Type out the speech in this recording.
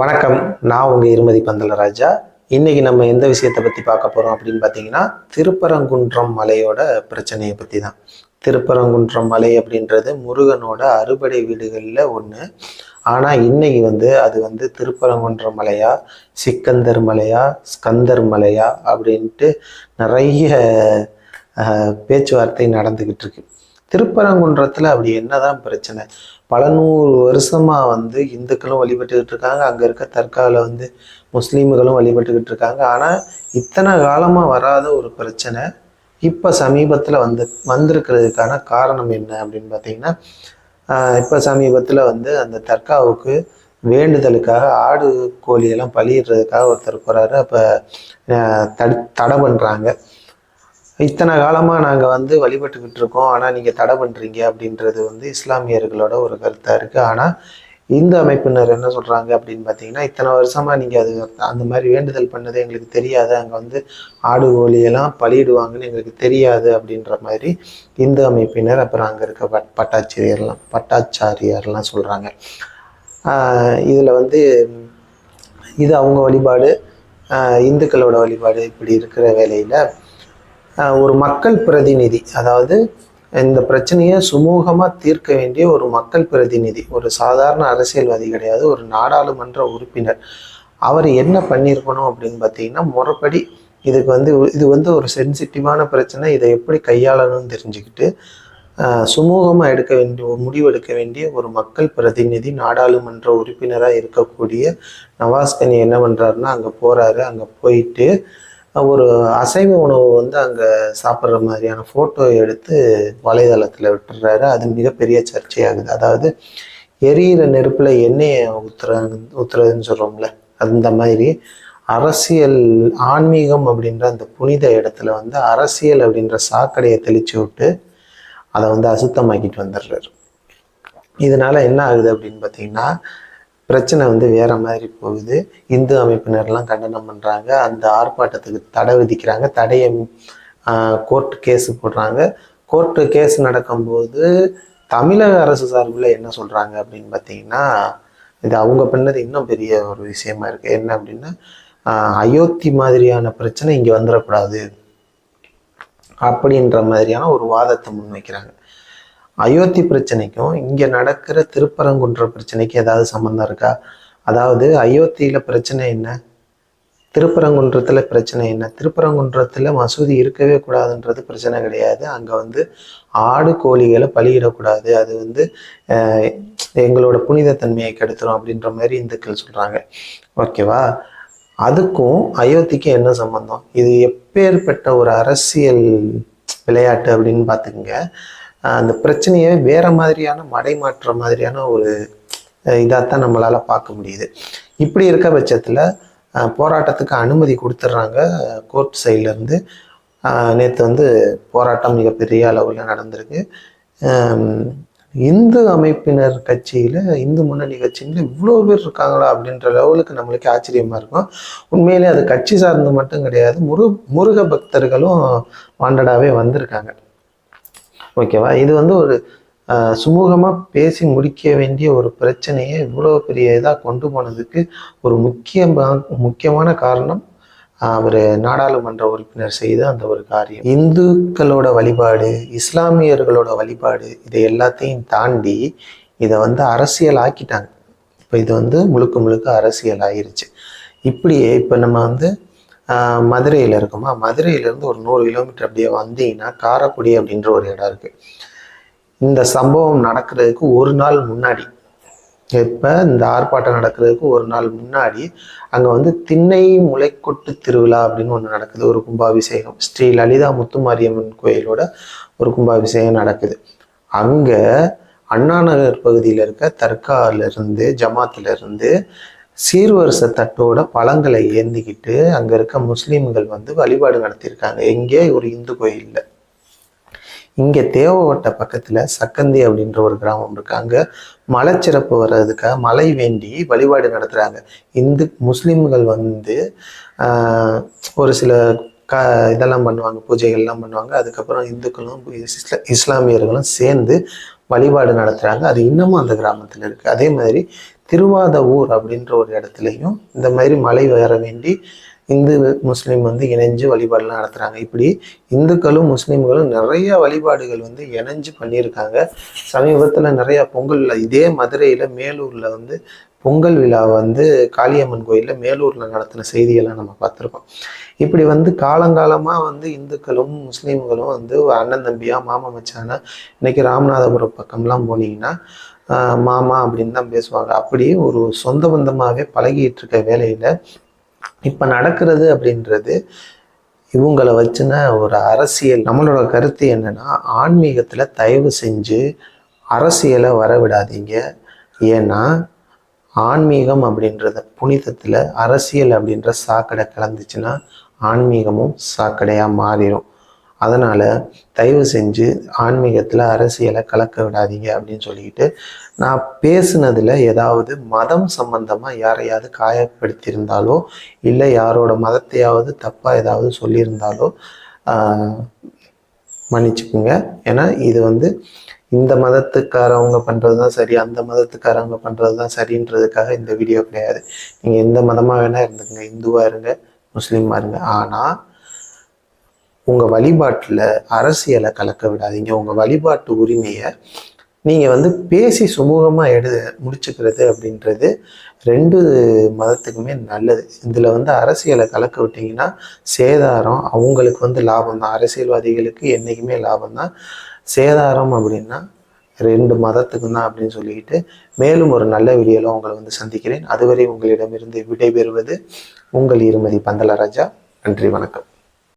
வணக்கம் நான் உங்கள் இருமதி பந்தலராஜா. இன்றைக்கி நம்ம எந்த விஷயத்தை பற்றி பார்க்க போகிறோம் அப்படின்னு பார்த்தீங்கன்னா திருப்பரங்குன்றம் மலையோட பிரச்சனையை பற்றி தான். திருப்பரங்குன்றம் மலை அப்படின்றது முருகனோட அறுபடை வீடுகளில் ஒன்று ஆனால் இன்னைக்கு வந்து அது வந்து திருப்பரங்குன்றம் மலையா சிக்கந்தர் மலையா ஸ்கந்தர் மலையா அப்படின்ட்டு நிறைய பேச்சுவார்த்தை நடந்துக்கிட்டு இருக்கு. திருப்பரங்குன்றத்தில் அப்படி என்னதான் பிரச்சனை? பல நூறு வருஷமா வந்து இந்துக்களும் வழிபட்டுக்கிட்டு இருக்காங்க. அங்கே இருக்க தற்கால வந்து முஸ்லீம்களும் வழிபட்டுக்கிட்டு இருக்காங்க. ஆனால் இத்தனை காலமாக வராத ஒரு பிரச்சனை இப்போ சமீபத்தில் வந்து வந்திருக்கிறதுக்கான காரணம் என்ன அப்படின்னு பார்த்தீங்கன்னா இப்போ சமீபத்தில் வந்து அந்த தர்காவுக்கு வேண்டுதலுக்காக ஆடு கோழியெல்லாம் பலியிடுறதுக்காக ஒருத்தர் போகிறாரு அப்போ தடு தடை பண்ணுறாங்க இத்தனை காலமாக நாங்கள் வந்து வழிபட்டுக்கிட்டு இருக்கோம். ஆனால் நீங்கள் தடை பண்ணுறீங்க அப்படின்றது வந்து இஸ்லாமியர்களோட ஒரு கருத்தாக இருக்குது ஆனால் இந்து அமைப்பினர் என்ன சொல்கிறாங்க அப்படின்னு பார்த்தீங்கன்னா இத்தனை வருஷமாக நீங்கள் அது அந்த மாதிரி வேண்டுதல் பண்ணது எங்களுக்கு தெரியாது. அங்கே வந்து ஆடு கோழியெல்லாம் பலியிடுவாங்கன்னு எங்களுக்கு தெரியாது அப்படின்ற மாதிரி இந்து அமைப்பினர் அப்புறம் அங்கே இருக்க பட் பட்டாச்சாரியர்லாம் பட்டாச்சாரியர்லாம் சொல்கிறாங்க இதில் வந்து இது அவங்க வழிபாடு இந்துக்களோட வழிபாடு இப்படி இருக்கிற வேலையில் ஒரு மக்கள் பிரதிநிதி. அதாவது இந்த பிரச்சனையை சுமூகமாக தீர்க்க வேண்டிய ஒரு மக்கள் பிரதிநிதி ஒரு சாதாரண அரசியல்வாதி கிடையாது ஒரு நாடாளுமன்ற உறுப்பினர். அவர் என்ன பண்ணியிருக்கணும் அப்படின்னு பார்த்தீங்கன்னா முறைப்படி இதுக்கு வந்து இது வந்து ஒரு சென்சிட்டிவான பிரச்சனை. இதை எப்படி கையாளணும்னு தெரிஞ்சுக்கிட்டு சுமூகமாக எடுக்க வேண்டிய ஒரு வேண்டிய ஒரு மக்கள் பிரதிநிதி நாடாளுமன்ற உறுப்பினராக இருக்கக்கூடிய நவாஸ்கனி என்ன பண்ணுறாருன்னா அங்கே போகிறாரு அங்கே போயிட்டு ஒரு அசைவ உணவு வந்து அங்கே சாப்பிட்ற மாதிரியான ஃபோட்டோ எடுத்து வலைதளத்தில் விட்டுறாரு. அது மிகப்பெரிய சர்ச்சையாகுது. அதாவது எரியிற நெருப்பில் எண்ணெயை ஊத்துற ஊத்துறதுன்னு சொல்கிறோம்ல அந்த மாதிரி அரசியல் ஆன்மீகம் அப்படின்ற அந்த புனித இடத்துல வந்து அரசியல் அப்படின்ற சாக்கடையை தெளிச்சு விட்டு அதை வந்து அசுத்தமாக்கிட்டு வந்துடுறாரு. இதனால் என்ன ஆகுது அப்படின்னு பார்த்தீங்கன்னா பிரச்சனை வந்து வேற மாதிரி போகுது. இந்து அமைப்பினர்லாம் கண்டனம் பண்ணுறாங்க அந்த ஆர்ப்பாட்டத்துக்கு தடை விதிக்கிறாங்க. தடையை கோர்ட் கேஸ் போடுறாங்க. கோர்ட்டு கேஸ் நடக்கும்போது தமிழக அரசு சார்பில் என்ன சொல்கிறாங்க அப்படின்னு பார்த்தீங்கன்னா இது அவங்க பண்ணது இன்னும் பெரிய ஒரு விஷயமா இருக்குது என்ன அப்படின்னா அயோத்தி மாதிரியான பிரச்சனை இங்கே வந்துடக்கூடாது அப்படின்ற மாதிரியான ஒரு வாதத்தை முன்வைக்கிறாங்க. அயோத்தி பிரச்சனைக்கும் இங்கே நடக்கிற திருப்பரங்குன்ற பிரச்சனைக்கு ஏதாவது சம்மந்தம் இருக்கா? அதாவது அயோத்தியில் பிரச்சனை என்ன? திருப்பரங்குன்றத்தில் பிரச்சனை என்ன? திருப்பரங்குன்றத்தில் மசூதி இருக்கவே கூடாதுன்றது பிரச்சனை கிடையாது. அங்கே வந்து ஆடு கோழிகளை பலியிடக்கூடாது. அது வந்து எங்களோட புனிதத்தன்மையை கெடுத்துரும் அப்படின்ற மாதிரி இந்துக்கள் சொல்கிறாங்க ஓகேவா? அதுக்கும் அயோத்திக்கும் என்ன சம்பந்தம்? இது எப்பேற்பட்ட ஒரு அரசியல் விளையாட்டு அப்படின்னு பார்த்துக்குங்க. அந்த பிரச்சனையை வேற மாதிரியான மடைமாற்ற மாதிரியான ஒரு இதாகத்தான் நம்மளால் பார்க்க முடியுது. இப்படி இருக்க பட்சத்தில் போராட்டத்துக்கு அனுமதி கொடுத்துட்றாங்க கோர்ட் சைட்லேருந்து நேற்று வந்து போராட்டம் மிகப்பெரிய அளவில் நடந்திருக்கு. இந்து அமைப்பினர் கட்சியில் இந்து முன்னணி கட்சியில் இவ்வளோ பேர் இருக்காங்களா அப்படின்ற லெவலுக்கு நம்மளுக்கு ஆச்சரியமாக இருக்கும். உண்மையிலே அது கட்சி சார்ந்து மட்டும் கிடையாது முரு முருக பக்தர்களும் வாண்டடாகவே வந்திருக்காங்க. ஓகேவா? இது வந்து ஒரு சுமூகமாக பேசி முடிக்க வேண்டிய ஒரு பிரச்சனையை இவ்வளோ பெரிய இதாக கொண்டு போனதுக்கு ஒரு முக்கியமாக முக்கியமான காரணம் அவர் நாடாளுமன்ற உறுப்பினர் செய்த அந்த ஒரு காரியம். இந்துக்களோட வழிபாடு இஸ்லாமியர்களோட வழிபாடு இதை எல்லாத்தையும் தாண்டி இதை வந்து அரசியல் ஆக்கிட்டாங்க. இப்போ இது வந்து முழுக்க முழுக்க அரசியல் ஆயிருச்சு. இப்படியே இப்போ நம்ம வந்து மதுரையில் இருக்குமா? மதுரையிலேருந்து ஒரு நூறு கிலோமீட்டர் அப்படியே வந்தீங்கன்னா காரைக்குடி அப்படின்ற ஒரு இடம் இருக்கு. இந்த சம்பவம் நடக்கிறதுக்கு ஒரு நாள் முன்னாடி. இப்போ இந்த ஆர்ப்பாட்டம் நடக்கிறதுக்கு ஒரு நாள் முன்னாடி அங்கே வந்து திண்ணை முளைக்கொட்டு திருவிழா அப்படின்னு ஒன்று நடக்குது. ஒரு கும்பாபிஷேகம். ஸ்ரீ லலிதா முத்துமாரியம்மன் கோயிலோட ஒரு கும்பாபிஷேகம் நடக்குது. அங்கே அண்ணா நகர் பகுதியில் இருக்க தர்கால இருந்து ஜமாத்துல இருந்து சீர்வரிசை தட்டோட பழங்களை ஏந்திக்கிட்டு அங்கே இருக்க முஸ்லீம்கள் வந்து வழிபாடு நடத்தியிருக்காங்க. எங்கே? ஒரு இந்து கோயிலில். இங்கே தேவவட்ட பக்கத்தில் சக்கந்தி அப்படின்ற ஒரு கிராமம் இருக்கு. அங்கே மலைச்சிறப்பு வர்றதுக்காக மலை வேண்டி வழிபாடு நடத்துகிறாங்க இந்து முஸ்லீம்கள் வந்து ஆஹ், ஒரு சில க இதெல்லாம் பண்ணுவாங்க பூஜைகள்லாம் பண்ணுவாங்க. அதுக்கப்புறம் இந்துக்களும் இஸ்லாமியர்களும் சேர்ந்து வழிபாடு நடத்துகிறாங்க அது இன்னமும் அந்த கிராமத்தில் இருக்குது அதே மாதிரி திருவாதவூர் அப்படின்ற ஒரு இடத்துலையும் இந்த மாதிரி மலை வர வேண்டி இந்து முஸ்லீம் வந்து இணைஞ்சு வழிபாடுலாம் நடத்துகிறாங்க இப்படி இந்துக்களும் முஸ்லீம்களும் நிறைய வழிபாடுகள் வந்து இணைஞ்சு பண்ணியிருக்காங்க. சமீபத்தில் நிறையா பொங்கல் இதே மதுரையில் மேலூரில் வந்து பொங்கல் விழா வந்து காளியம்மன் கோயிலில் மேலூரில் நடத்தின செய்தியெல்லாம் நம்ம பார்த்துருக்கோம். இப்படி வந்து காலங்காலமாக வந்து இந்துக்களும் முஸ்லீம்களும் வந்து அண்ணன் தம்பியா மாமா மச்சானா இன்னைக்கு ராமநாதபுரம் பக்கம்லாம் போனீங்கன்னா மாமா அப்படின்னு தான் பேசுவாங்க. அப்படி ஒரு சொந்த பந்தமாகவே பழகிட்டு இருக்க வேலையில் இப்போ நடக்கிறது அப்படின்றது இவங்களை வச்சுன ஒரு அரசியல். நம்மளோட கருத்து என்னன்னா ஆன்மீகத்தில் தயவு செஞ்சு அரசியலை வரவிடாதீங்க. ஏன்னா ஆன்மீகம் அப்படின்றத புனிதத்தில் அரசியல் அப்படின்ற சாக்கடை கலந்துச்சுன்னா ஆன்மீகமும் சாக்கடையாக மாறிடும் அதனால் தயவு செஞ்சு ஆன்மீகத்தில் அரசியலை கலக்க விடாதீங்க அப்படின்னு சொல்லிக்கிட்டு நான் பேசுனதில் ஏதாவது மதம் சம்பந்தமாக யாரையாவது காயப்படுத்தியிருந்தாலோ இல்லை யாரோட மதத்தையாவது தப்பாக ஏதாவது சொல்லியிருந்தாலோ மன்னிச்சுக்குங்க. ஏன்னா இது வந்து இந்த மதத்துக்காரவங்க பண்ணுறது தான் சரி அந்த மதத்துக்காரவங்க பண்ணுறது தான் சரின்றதுக்காக இந்த வீடியோ கிடையாது. நீங்கள் எந்த மதமாக வேணால் இருந்துக்குங்க இந்துவாக இருங்க முஸ்லீமாக இருங்க. ஆனால் உங்கள் வழிபாட்டில் அரசியலை கலக்க விடாதீங்க. உங்கள் வழிபாட்டு உரிமையை நீங்கள் வந்து பேசி சுமூகமாக எடு முடிச்சுக்கிறது அப்படின்றது ரெண்டு மதத்துக்குமே நல்லது. இதில் வந்து அரசியலை கலக்க விட்டீங்கன்னா சேதாரம் அவங்களுக்கு வந்து லாபம் தான். அரசியல்வாதிகளுக்கு என்றைக்குமே லாபம் தான். சேதாரம் அப்படின்னா ரெண்டு மதத்துக்கும் தான் அப்படின்னு சொல்லிக்கிட்டு மேலும் ஒரு நல்ல வீடியோவில் உங்களை வந்து சந்திக்கிறேன். அதுவரை உங்களிடமிருந்து விடைபெறுவது உங்கள் இருமதி பந்தலராஜா. நன்றி வணக்கம்.